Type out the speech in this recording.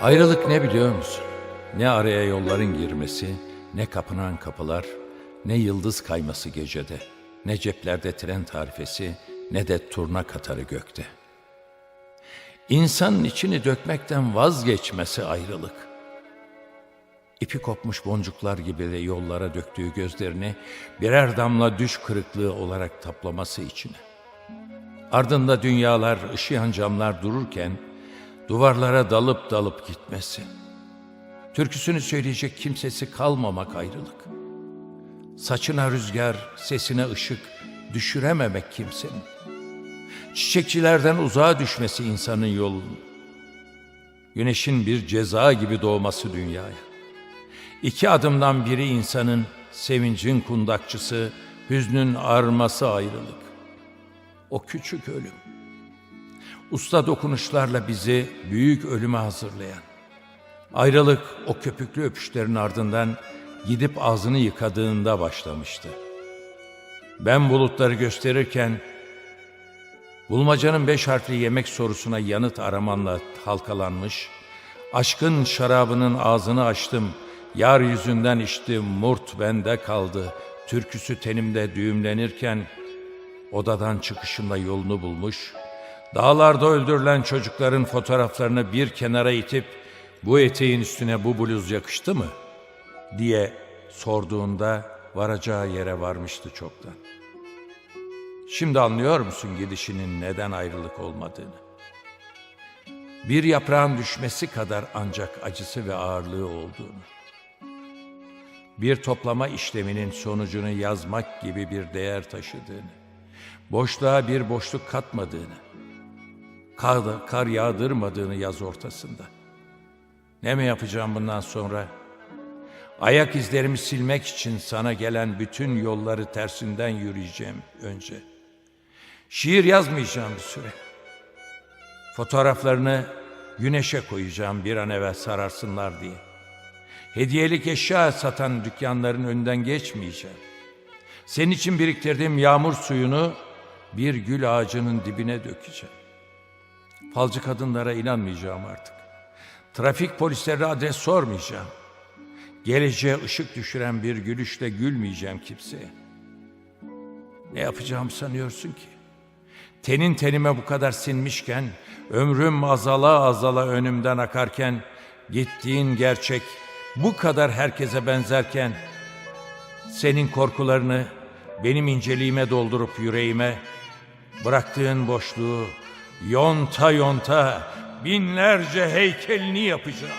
Ayrılık ne biliyor musun? Ne araya yolların girmesi, ne kapınan kapılar, ne yıldız kayması gecede, ne ceplerde tren tarifesi, ne de turna katarı gökte. İnsanın içini dökmekten vazgeçmesi ayrılık. İpi kopmuş boncuklar gibi de yollara döktüğü gözlerini birer damla düş kırıklığı olarak taplaması içine. Ardında dünyalar, ışıyan camlar dururken duvarlara dalıp dalıp gitmesi. Türküsünü söyleyecek kimsesi kalmamak ayrılık. Saçına rüzgar, sesine ışık düşürememek kimsenin. Çiçekçilerden uzağa düşmesi insanın yolunun. Güneşin bir ceza gibi doğması dünyaya. İki adımdan biri insanın sevincin kundakçısı, hüznün arması ayrılık. O küçük ölüm. Usta dokunuşlarla bizi büyük ölüme hazırlayan. Ayrılık o köpüklü öpüşlerin ardından gidip ağzını yıkadığında başlamıştı. Ben bulutları gösterirken bulmacanın beş harfli yemek sorusuna yanıt aramanla halkalanmış, aşkın şarabının ağzını açtım, yar yüzünden içtim, murt bende kaldı, türküsü tenimde düğümlenirken, odadan çıkışımda yolunu bulmuş, dağlarda öldürülen çocukların fotoğraflarını bir kenara itip, bu eteğin üstüne bu bluz yakıştı mı? diye sorduğunda varacağı yere varmıştı çoktan. Şimdi anlıyor musun gidişinin neden ayrılık olmadığını? Bir yaprağın düşmesi kadar ancak acısı ve ağırlığı olduğunu. Bir toplama işleminin sonucunu yazmak gibi bir değer taşıdığını. Boşluğa bir boşluk katmadığını. Kar, kar yağdırmadığını yaz ortasında. Ne mi yapacağım bundan sonra? Ayak izlerimi silmek için sana gelen bütün yolları tersinden yürüyeceğim önce. Şiir yazmayacağım bir süre. Fotoğraflarını güneşe koyacağım bir an evvel sararsınlar diye. Hediyelik eşya satan dükkanların önünden geçmeyeceğim. Senin için biriktirdiğim yağmur suyunu bir gül ağacının dibine dökeceğim. Falcı kadınlara inanmayacağım artık. Trafik polislerine adres sormayacağım. Geleceğe ışık düşüren bir gülüşle gülmeyeceğim kimseye. Ne yapacağımı sanıyorsun ki? Tenin tenime bu kadar sinmişken, ömrüm azala azala önümden akarken, gittiğin gerçek bu kadar herkese benzerken, senin korkularını benim inceliğime doldurup yüreğime, bıraktığın boşluğu Yonta yonta binlerce heykelini yapacağım.